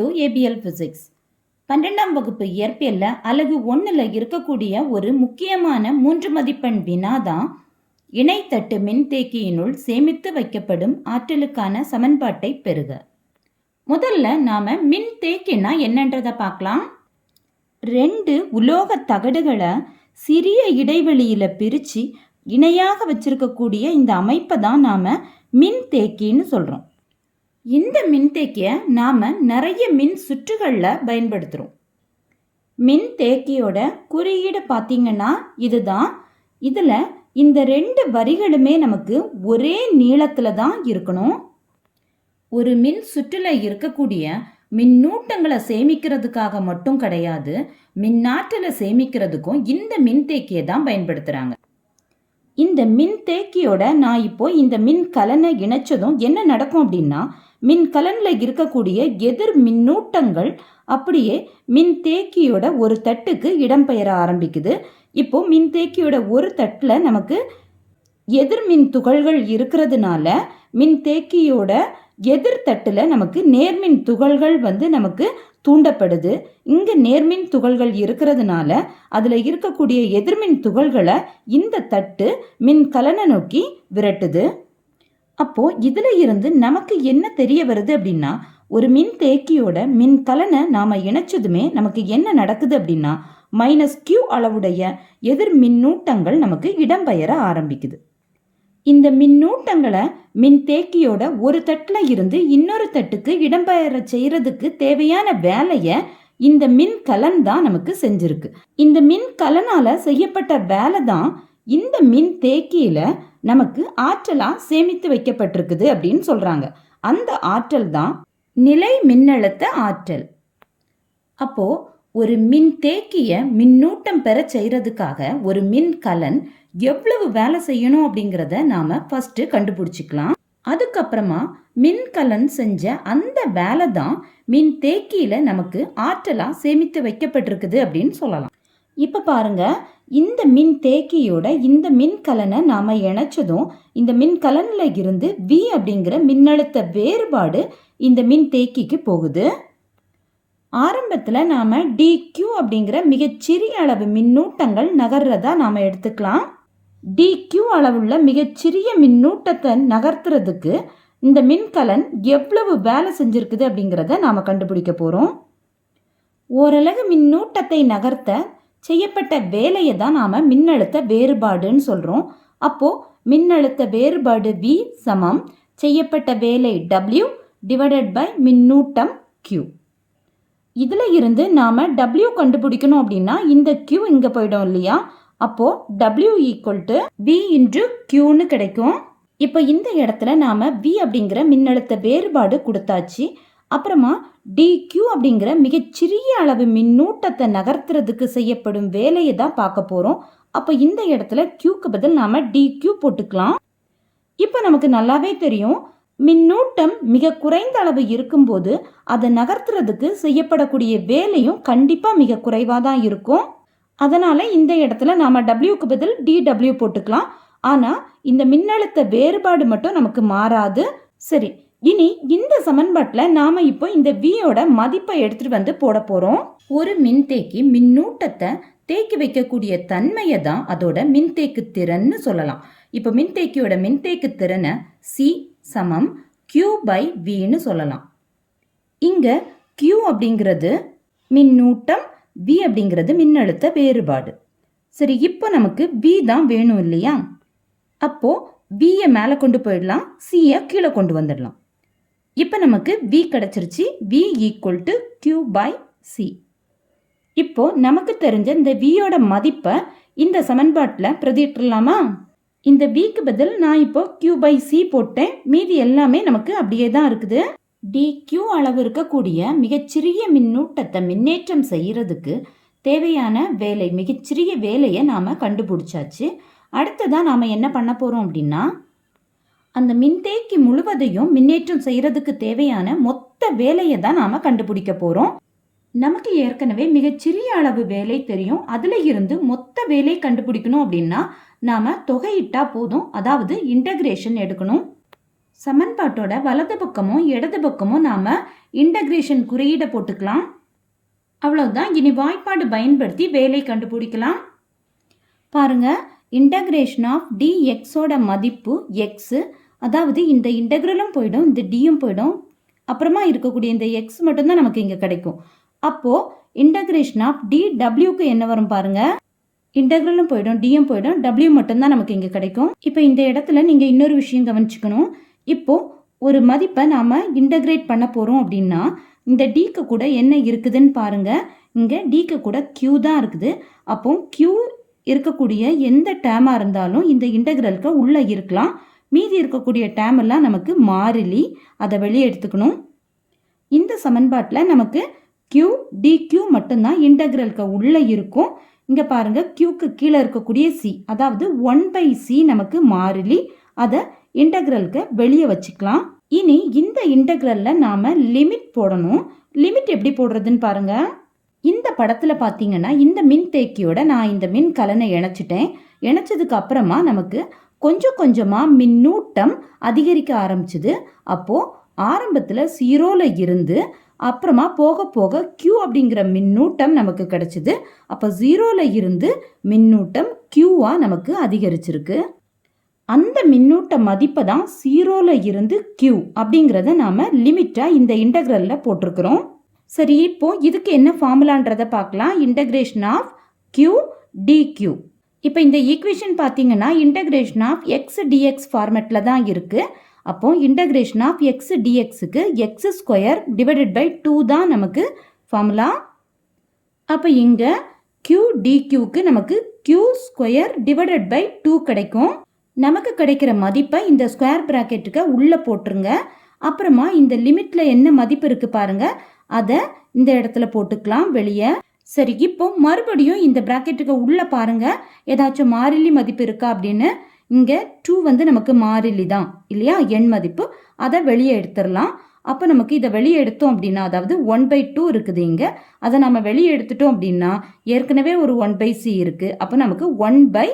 To APL physics பன்னெண்டாம் வகுப்பு இயற்பியலில் அலகு ஒன்றில் இருக்கக்கூடிய ஒரு முக்கியமான மூன்று மதிப்பெண் வினா தான் இணைத்தட்டு மின்தேக்கியினுள் சேமித்து வைக்கப்படும் ஆற்றலுக்கான சமன்பாட்டை பெறுக. முதல்ல நாம மின்தேக்கினா என்னன்றதை பார்க்கலாம். ரெண்டு உலோக தகடுகளை சிறிய இடைவெளியில் பிரித்து இணையாக வச்சிருக்கக்கூடிய இந்த அமைப்பை தான் நாம் மின் தேக்கின்னு சொல்கிறோம் இந்த மின்தேக்கியை நாம் நிறைய மின் சுற்றுகளில் பயன்படுத்துகிறோம் மின்தேக்கியோட குறியீடு பார்த்தீங்கன்னா இதுதான். இதில் இந்த ரெண்டு வரிகளுமே நமக்கு ஒரே நீளத்தில் தான் இருக்கணும். ஒரு மின் சுற்றில் இருக்கக்கூடிய மின்னூட்டங்களை சேமிக்கிறதுக்காக மட்டும் கிடையாது மின்னாற்றலை சேமிக்கிறதுக்கும் இந்த மின்தேக்கியை தான் பயன்படுத்துகிறாங்க இந்த மின்தேக்கியோட நான் இப்போ இந்த மின் கலனை இணைச்சதும் என்ன நடக்கும் அப்படின்னா மின்கலனில் இருக்கக்கூடிய எதிர் மின்னூட்டங்கள் அப்படியே மின்தேக்கியோட ஒரு தட்டுக்கு இடம்பெயர ஆரம்பிக்குது. இப்போ மின்தேக்கியோட ஒரு தட்டில் நமக்கு எதிர்மின் துகள்கள் இருக்கிறதுனால மின்தேக்கியோட எதிர் தட்டில் நமக்கு நேர்மின் துகள்கள் வந்து நமக்கு தூண்டப்படுது. இங்கே நேர்மின் துகள்கள் இருக்கிறதுனால அதில் இருக்கக்கூடிய எதிர்மின் துகள்களை இந்த தட்டு மின் கலனை நோக்கி விரட்டுது. அப்போ இதில் இருந்து நமக்கு என்ன தெரிய வருது அப்படின்னா ஒரு மின் தேக்கியோட மின் கலனை நாம் இணைச்சதுமே நமக்கு என்ன நடக்குது அப்படின்னா மைனஸ் கியூ அளவுடைய எதிர் மின்னூட்டங்கள் நமக்கு இடம்பெயர ஆரம்பிக்குது. இந்த மின்னூட்டங்களை மின் தேக்கியோட ஒரு தட்டில் இருந்து இன்னொரு தட்டுக்கு இடம்பெயர செய்யறதுக்கு தேவையான வேலையை இந்த மின் கலன் தான் நமக்கு செஞ்சிருக்கு. இந்த மின் கலனால செய்யப்பட்ட வேலை தான் இந்த மின் தேக்கியில நமக்கு ஆற்றலாக சேமித்து வைக்கப்பட்டிருக்குது அப்படின்னு சொல்கிறாங்க அந்த ஆற்றல் தான் நிலை மின்னழுத்த ஆற்றல். அப்போது ஒரு மின் தேக்கிய மின்னூட்டம் பெற செய்கிறதுக்காக ஒரு மின் கலன் எவ்வளவு வேலை செய்யணும் அப்படிங்கிறத நாம் ஃபஸ்ட்டு கண்டுபிடிச்சிக்கலாம். அதுக்கப்புறமா மின்கலன் செஞ்ச அந்த வேலை தான் மின் தேக்கியில் நமக்கு ஆற்றலாக சேமித்து வைக்கப்பட்டிருக்குது அப்படின்னு சொல்லலாம். இப்போ பாருங்க இந்த மின் தேக்கியோட இந்த மின்கலனை நாம் இணைச்சதும் இந்த மின்கலனில் இருந்து வி அப்படிங்கிற மின்னழுத்த வேறுபாடு இந்த மின் தேக்கிக்கு போகுது. ஆரம்பத்தில் நாம் டிக்யூ அப்படிங்கிற மிகச்சிறிய அளவு மின்னூட்டங்கள் நகர்றதா நாம் எடுத்துக்கலாம். டிக்யூ அளவுள்ள மிகச்சிறிய மின்னூட்டத்தை நகர்த்துறதுக்கு இந்த மின்கலன் எவ்வளவு வேலை செஞ்சுருக்குது அப்படிங்கிறத நாம் கண்டுபிடிக்க போகிறோம் ஓரளவு மின்னூட்டத்தை நகர்த்த செய்யப்பட்ட வேலையை தான் நாம் மின்னழுத்த வேறுபாடுன்னு சொல்கிறோம் அப்போது மின்னழுத்த வேறுபாடு வி சமம் செய்யப்பட்ட வேலை டபிள்யூ டிவைடட் பை மின்னூட்டம் கியூ இதில் இருந்து நாம் டபிள்யூ கண்டுபிடிக்கணும் அப்படின்னா இந்த கியூ இங்கே போயிடும் இல்லையா? அப்போது W equal to V into கியூன்னு கிடைக்கும். இப்போ இந்த இடத்துல நாம் வி அப்படிங்கிற மின்னழுத்த வேறுபாடு கொடுத்தாச்சு. அப்புறமா டிக்யூ அப்படிங்கிற மிகச்சிறிய அளவு மின்னூட்டத்தை நகர்த்துறதுக்கு செய்யப்படும் வேலையை தான் பார்க்க போகிறோம் அப்போ இந்த இடத்துல கியூக்கு பதில் நாம் டிக்யூ போட்டுக்கலாம். இப்போ நமக்கு நல்லாவே தெரியும். மின்னூட்டம் மிக குறைந்த அளவு இருக்கும்போது அதை நகர்த்துறதுக்கு செய்யப்படக்கூடிய வேலையும் கண்டிப்பாக மிக குறைவாக தான் இருக்கும். அதனால் இந்த இடத்துல நாம் டபிள்யூக்கு பதில் டிடபிள்யூ போட்டுக்கலாம். ஆனால் இந்த மின்னழுத்த வேறுபாடு மட்டும் நமக்கு மாறாது. சரி இனி இந்த சமன்பாட்டில் நாம் இப்போ இந்த வியோட மதிப்பை எடுத்துகிட்டு வந்து போட போகிறோம் ஒரு மின்தேக்கி மின்னூட்டத்தை தேக்கி வைக்கக்கூடிய தன்மையை தான் அதோட மின்தேக்கு திறன்னு சொல்லலாம். இப்போ மின்தேக்கியோட மின்தேக்கு திறனை சி சமம் கியூ பை வின்னு சொல்லலாம். இங்கே கியூ அப்படிங்கிறது மின்னூட்டம் வி அப்படிங்கிறது மின்னழுத்த வேறுபாடு. சரி இப்போ நமக்கு வி தான் வேணும் இல்லையா? அப்போ வியை மேலே கொண்டு போயிடலாம் சியை கீழே கொண்டு வந்துடலாம். இப்போ நமக்கு V கிடச்சிருச்சு. V equal to Q by C இப்போது நமக்கு தெரிஞ்ச இந்த வியோட மதிப்பை இந்த சமன்பாட்டில் பிரதியிட்டுலாமா இந்த விக்கு பதில் நான் இப்போ கியூ பை சி போட்டேன். மீதி எல்லாமே நமக்கு அப்படியே தான் இருக்குது. டி கியூ அளவு இருக்கக்கூடிய மிகச்சிறிய மின்னூட்டத்தை மின்னேற்றம் செய்கிறதுக்கு தேவையான வேலை மிகச்சிறிய வேலையை நாம் கண்டுபிடிச்சாச்சு. அடுத்ததான் நாம் என்ன பண்ண போகிறோம் அப்படின்னா அந்த மின்தேக்கி முழுவதையும் மின்னேற்றம் செய்யறதுக்கு தேவையான மொத்த வேலையை தான் நாம் கண்டுபிடிக்க போகிறோம் நமக்கு ஏற்கனவே மிகச்சிறிய அளவு வேலை தெரியும். அதில் இருந்து மொத்த வேலை கண்டுபிடிக்கணும் அப்படின்னா நாம் தொகையிட்டா போதும். அதாவது இன்டகிரேஷன் எடுக்கணும். சமன்பாட்டோட வலது பக்கமும் இடது பக்கமும் நாம் இன்டகிரேஷன் குறியீடை போட்டுக்கலாம். அவ்வளவுதான். இனி வாய்ப்பாடு பயன்படுத்தி வேலை கண்டுபிடிக்கலாம். பாருங்க. இன்டகிரேஷன் ஆஃப் டிஎக்ஸோட மதிப்பு எக்ஸு அதாவது இந்த இன்டெக்ரலும் போயிடும் இந்த டியும் போயிடும். அப்புறமா இருக்கக்கூடிய இந்த எக்ஸ் மட்டும்தான் நமக்கு இங்கே கிடைக்கும். அப்போது இன்டகிரேஷன் ஆஃப் டி டபிள்யூக்கு என்ன வரும் பாருங்கள் இன்டகிரலும் போயிடும் டியும் போயிடும் டபிள்யூ மட்டும்தான் நமக்கு இங்கே கிடைக்கும். இப்போ இந்த இடத்துல நீங்கள் இன்னொரு விஷயம் கவனிச்சுக்கணும். இப்போது ஒரு மதிப்பை நாம் இன்டகிரேட் பண்ண போகிறோம் அப்படின்னா இந்த டிக்கு கூட என்ன இருக்குதுன்னு பாருங்க. இங்கே டிக்கு கூட க்யூ தான் இருக்குது. அப்போ க்யூ இருக்கக்கூடிய எந்த டேமாக இருந்தாலும் இந்த இன்டகிரலுக்கு உள்ளே இருக்கலாம். மீதி இருக்கக்கூடிய டேம் எல்லாம் நமக்கு மாறிலி. அதை வெளியே எடுத்துக்கணும். இந்த சமன்பாட்டில் நமக்கு க்யூ டிக்யூ மட்டும்தான் இன்டகிரலுக்கு உள்ளே இருக்கும். இங்கே பாருங்கள் க்யூக்கு கீழே இருக்கக்கூடிய சி அதாவது ஒன் பை சி நமக்கு மாறிலி. அதை இன்டகிரலுக்கு வெளியே வச்சுக்கலாம். இனி இந்த இன்டகிரலில் நாம் லிமிட் போடணும். லிமிட் எப்படி போடுறதுன்னு பாருங்கள் இந்த படத்தில் பார்த்தீங்கன்னா இந்த மின்தேக்கியோட நான் இந்த மின் கலனை இணைச்சிட்டேன். இணைச்சதுக்கு அப்புறமா நமக்கு கொஞ்சம் கொஞ்சமாக மின்னூட்டம் அதிகரிக்க ஆரம்பிச்சுது. அப்போது ஆரம்பத்தில் ஜீரோவில் இருந்து அப்புறமா போக போக கியூ அப்படிங்கிற மின்னூட்டம் நமக்கு கிடைச்சிது. அப்போ ஜீரோவில் இருந்து மின்னூட்டம் க்யூவாக நமக்கு அதிகரிச்சிருக்கு. அந்த மின்னூட்ட மதிப்பை தான் ஜீரோவில் இருந்து கியூ அப்படிங்கிறத நாம் லிமிட்டாக இந்த இன்டகிரலில் போட்டிருக்கிறோம். சரி இப்போ இதுக்கு என்ன ஃபார்முலான்றதை பார்க்கலாம். இன்டகிரேஷன் ஆஃப் Q dq இப்போ இந்த ஈக்குவேஷன் பார்த்தீங்கன்னா இன்டகிரேஷன் ஆஃப் எக்ஸ் டிஎக்ஸ் ஃபார்மேட்டில் தான் இருக்குது அப்போ integration of x டிஎக்ஸுக்கு x square divided by two தான் நமக்கு ஃபார்முலா அப்போ இங்கே க்யூ டிக்யூக்கு நமக்கு Q square divided by two கிடைக்கும். நமக்கு கிடைக்கிற மதிப்பை இந்த ஸ்கொயர் ப்ராக்கெட்டுக்கு உள்ளே போட்டுருங்க. அப்புறமா இந்த லிமிட்டில் என்ன மதிப்பு இருக்குது பாருங்கள் அதை இந்த இடத்துல போட்டுக்கலாம் வெளியே. சரி இப்போ மறுபடியும் இந்த ப்ராக்கெட்டுக்கு உள்ளே பாருங்க. ஏதாச்சும் மாறிலி மதிப்பு இருக்கா அப்படின்னு. இங்கே டூ வந்து நமக்கு மாறிலி தான் இல்லையா? எண் மதிப்பு. அதை வெளியே எடுத்துடலாம். அப்போ நமக்கு இதை வெளியே எடுத்தோம் அப்படின்னா அதாவது ஒன் பை டூ இருக்குது இங்கே. அதை நம்ம வெளியே எடுத்துட்டோம் அப்படின்னா ஏற்கனவே ஒரு ஒன் பை சி இருக்குது அப்போ நமக்கு ஒன் பை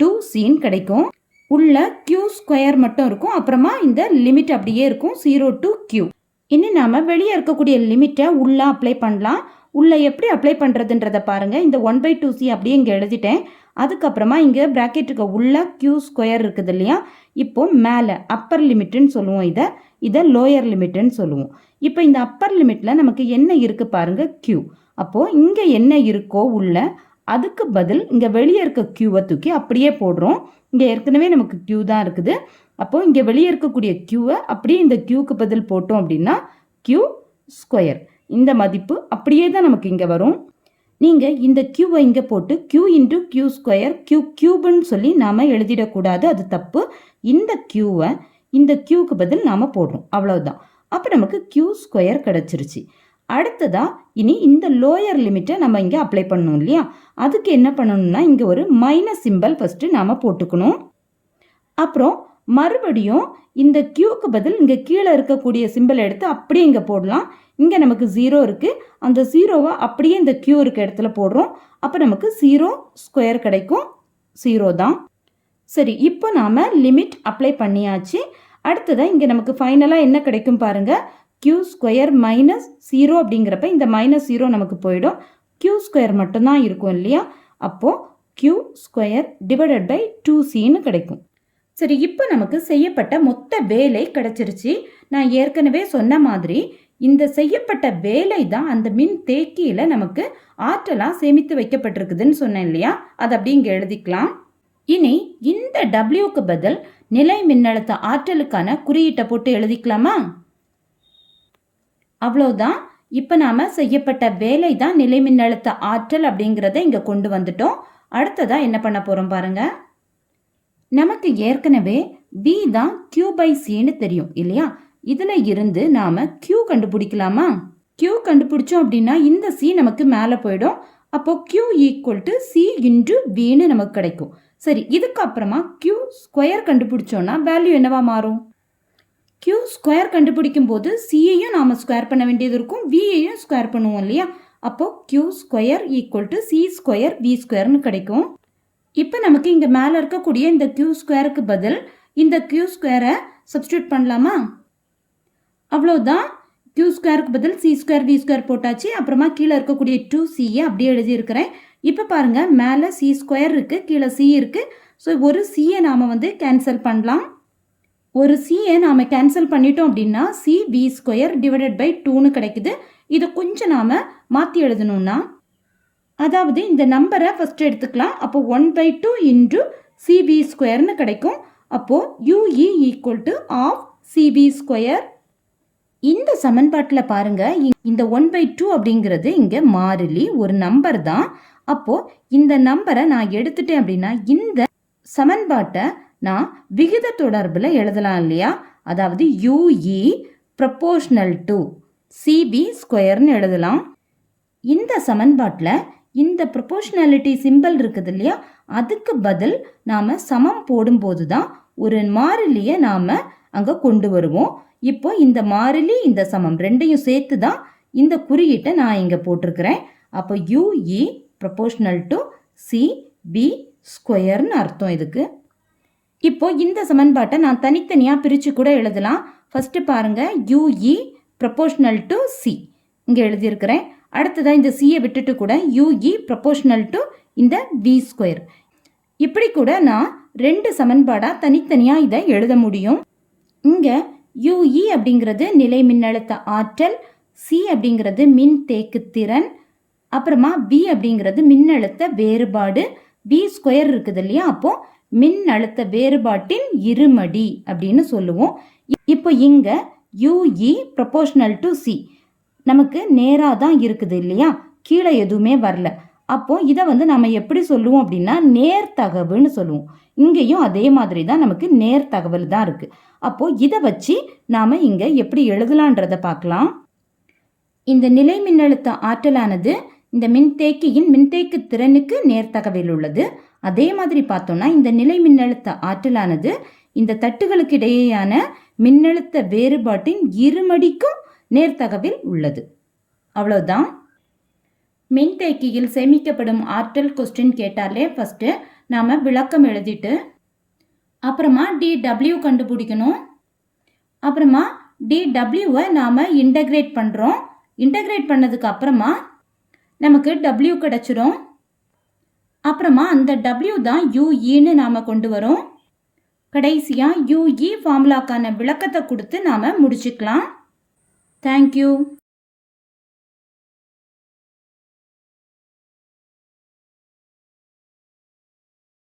டூ சின்னு கிடைக்கும். உள்ள கியூ ஸ்கொயர் மட்டும் இருக்கும். அப்புறமா இந்த லிமிட் அப்படியே இருக்கும். ஜீரோ டு கியூ இனி நாம் வெளியே இருக்கக்கூடிய லிமிட்டை உள்ளே அப்ளை பண்ணலாம். உள்ளே எப்படி அப்ளை பண்ணுறதுன்றத பாருங்கள் இந்த ஒன் பை டூ சி அப்படியே இங்கே எழுதிட்டேன். அதுக்கப்புறமா இங்கே ப்ராக்கெட்டுக்கு உள்ள க்யூ ஸ்கொயர் இருக்குது இல்லையா? இப்போ மேலே அப்பர் லிமிட்டுன்னு சொல்லுவோம் இதை. இதை லோயர் லிமிட்டுன்னு சொல்லுவோம். இப்போ இந்த அப்பர் லிமிட்டில் நமக்கு என்ன இருக்குது பாருங்கள் க்யூ அப்போது இங்கே என்ன இருக்கோ உள்ள அதுக்கு பதில் இங்கே வெளியே இருக்க க்யூவை தூக்கி அப்படியே போடுறோம். இங்கே ஏற்கனவே நமக்கு க்யூ தான் இருக்குது. அப்போது இங்கே வெளியே இருக்கக்கூடிய க்யூவை அப்படியே இந்த க்யூக்கு பதில் போட்டோம் அப்படின்னா க்யூ ஸ்கொயர் இந்த மதிப்பு அப்படியே தான் நமக்கு இங்கே வரும். நீங்கள் இந்த க்யூவை இங்கே போட்டு Q into Q square Q க்யூப்னு சொல்லி நாம் எழுதிடக்கூடாது அது தப்பு. இந்த க்யூவை இந்த க்யூக்கு பதில் நாம் போடுறோம் அவ்வளவுதான். அப்போ நமக்கு க்யூ ஸ்கொயர் கிடச்சிருச்சு. அடுத்ததாக இனி இந்த லோயர் லிமிட்டை நம்ம இங்கே அப்ளை பண்ணணும் இல்லையா? அதுக்கு என்ன பண்ணணும்னா இங்கே ஒரு மைனஸ் சிம்பல் ஃபஸ்ட்டு நாம் போட்டுக்கணும். அப்புறம் மறுபடியும் இந்த க்யூக்கு பதில் இங்கே கீழே இருக்கக்கூடிய சிம்பிள் எடுத்து அப்படியே இங்கே போடலாம். இங்கே நமக்கு ஜீரோ இருக்குது அந்த ஜீரோவை அப்படியே இந்த க்யூ இருக்க இடத்துல போடுறோம். அப்போ நமக்கு ஜீரோ ஸ்கொயர் கிடைக்கும். ஜீரோ தான். சரி இப்போ நாம் லிமிட் அப்ளை பண்ணியாச்சு. அடுத்ததாக இங்கே நமக்கு ஃபைனலாக என்ன கிடைக்கும் பாருங்கள் க்யூ ஸ்கொயர் மைனஸ் ஜீரோ அப்படிங்கிறப்ப இந்த மைனஸ் ஜீரோ நமக்கு போயிடும். க்யூ ஸ்கொயர் மட்டும்தான் இருக்கும் இல்லையா? அப்போது Q square divided by two சின்னு கிடைக்கும். சரி இப்போ நமக்கு செய்யப்பட்ட மொத்த வேலை கிடைச்சிருச்சு. நான் ஏற்கனவே சொன்ன மாதிரி இந்த செய்யப்பட்ட வேலை தான் அந்த மின் தேக்கியில் நமக்கு ஆற்றலாக சேமித்து வைக்கப்பட்டிருக்குதுன்னு சொன்னேன் இல்லையா? அது அப்படி இங்கே எழுதிக்கலாம். இனி இந்த டபிள்யூக்கு பதில் நிலை மின்னழுத்த ஆற்றலுக்கான குறியீட்டை போட்டு எழுதிக்கலாமா? அவ்வளோதான் இப்போ நாம் செய்யப்பட்ட வேலை தான் நிலை மின்னழுத்த ஆற்றல் அப்படிங்கிறத இங்கே கொண்டு வந்துட்டோம். அடுத்ததாக என்ன பண்ண போகிறோம் பாருங்கள் நமக்கு ஏற்கனவே வி தான் கியூ பை சின்னு தெரியும் இல்லையா? இதில் இருந்து நாம் கியூ கண்டுபிடிக்கலாமா? கியூ கண்டுபிடிச்சோம் அப்படின்னா இந்த சி நமக்கு மேலே போயிடும். அப்போ Q equal to C into வின்னு நமக்கு கிடைக்கும். சரி இதுக்கப்புறமா கியூ ஸ்கொயர் கண்டுபிடிச்சோன்னா வேல்யூ என்னவா மாறும்? கியூ ஸ்கொயர் கண்டுபிடிக்கும் போது சியையும் நாம் ஸ்கொயர் பண்ண வேண்டியது இருக்கும். வியையும் ஸ்கொயர் பண்ணுவோம் இல்லையா? அப்போ Q square equal to C square V ஸ்கொயர்னு கிடைக்கும். இப்போ நமக்கு இங்கே மேலே இருக்கக்கூடிய இந்த கியூ ஸ்கொயருக்கு பதில் இந்த கியூ ஸ்கொயரை சப்ஸ்டியூட் பண்ணலாமா? அவ்வளோதான் கியூ ஸ்கொயருக்கு பதில் சி ஸ்கொயர் வி ஸ்கொயர் போட்டாச்சு. அப்புறமா கீழே இருக்கக்கூடிய டூ சியை அப்படியே எழுதியிருக்கிறேன். இப்போ பாருங்கள் மேலே சி ஸ்கொயர் இருக்குது கீழே சி இருக்குது ஸோ ஒரு சியை நாம் வந்து கேன்சல் பண்ணலாம். ஒரு சியை நாம் கேன்சல் பண்ணிட்டோம் அப்படின்னா C V square divided by டூன்னு கிடைக்குது. இதை கொஞ்சம் நாம் மாற்றி எழுதணும்னா அதாவது இந்த நம்பரை ஃபஸ்ட் எடுத்துக்கலாம். அப்போ one by two into CB ஸ்கொயர்னு கிடைக்கும். அப்போது UE equal to half CB square இந்த சமன்பாட்டில் பாருங்கள் இந்த ஒன் பை டூ அப்படிங்கிறது இங்கே மாறிலி ஒரு நம்பர் தான். அப்போது இந்த நம்பரை நான் எடுத்துட்டேன் அப்படின்னா இந்த சமன்பாட்டை நான் விகித தொடர்பில் எழுதலாம் இல்லையா? அதாவது யூஇ ப்ரப்போர்ஷனல் டு சிபி ஸ்கொயர்னு எழுதலாம். இந்த சமன்பாட்டில் இந்த ப்ரொபோஷ்னாலிட்டி சிம்பல் இருக்குது இல்லையா? அதுக்கு பதில் நாம் சமம் போடும்போது தான் ஒரு மாறிலியை நாம் அங்கே கொண்டு வருவோம். இப்போ இந்த மாறிலி இந்த சமம் ரெண்டையும் சேர்த்து தான் இந்த குறியீட்டை நான் இங்கே போட்டிருக்கிறேன். அப்போ UE proportional to C B ஸ்கொயர்னு அர்த்தம் இதுக்கு. இப்போ இந்த சமன்பாட்டை நான் தனித்தனியாக பிரித்து கூட எழுதலாம். ஃபஸ்ட்டு பாருங்கள் யூஇ ப்ரொபோஷனல் டு சி இங்கே எழுதியிருக்கிறேன். அடுத்ததாக இந்த சியை விட்டுட்டு கூட யூஇ ப்ரொபோஷனல் டு இந்த வி ஸ்கொயர் இப்படி கூட நான் ரெண்டு சமன்பாடாக தனித்தனியாக இதை எழுத முடியும். இங்கே யூஇ e அப்படிங்கிறது நிலை மின்னழுத்த ஆற்றல் சி அப்படிங்கிறது மின் தேக்கு திறன் அப்புறமா வி அப்படிங்கிறது மின்னழுத்த வேறுபாடு. வி ஸ்கொயர் இருக்குது இல்லையா? அப்போ மின் அழுத்த வேறுபாட்டின் இருமடி அப்படின்னு சொல்லுவோம். இப்போ இங்கே யூஇ ப்ரொபோஷனல் டு சி நமக்கு நேராக தான் இருக்குது இல்லையா? கீழே எதுவுமே வரல. அப்போ இதை வந்து நம்ம எப்படி சொல்லுவோம் அப்படின்னா நேர்த்தகவுன்னு சொல்லுவோம். இங்கேயும் அதே மாதிரி தான் நமக்கு நேர்த்தகவல் தான் இருக்குது அப்போ இதை வச்சு நாம் இங்கே எப்படி எழுதலான்றதை பார்க்கலாம். இந்த நிலை மின்னழுத்த ஆற்றலானது இந்த மின்தேக்கியின் மின்தேக்கு திறனுக்கு நேர்த்தகவில் உள்ளது. அதே மாதிரி பார்த்தோம்னா இந்த நிலை மின்னழுத்த ஆற்றலானது இந்த தட்டுகளுக்கு இடையேயான மின்னழுத்த வேறுபாட்டின் இருமடிக்கும் நேர்த்தகவில் உள்ளது. அவ்வளோதான் மின்தேக்கியில் சேமிக்கப்படும் ஆற்றல் கொஸ்டின் கேட்டாலே ஃபஸ்ட்டு நாம் விளக்கம் எழுதிட்டு அப்புறமா டிடபிள்யூ கண்டுபிடிக்கணும். அப்புறமா டிடபிள்யூவை நாம் இன்டகிரேட் பண்ணுறோம் இன்டகிரேட் பண்ணதுக்கு அப்புறமா நமக்கு டபிள்யூ கிடச்சிரும். அப்புறமா அந்த டபிள்யூ தான் யூஇன்னு நாம் கொண்டு வரோம். கடைசியாக யூஇ ஃபார்முலாக்கான விளக்கத்தை கொடுத்து நாம் முடிச்சுக்கலாம். Thank you.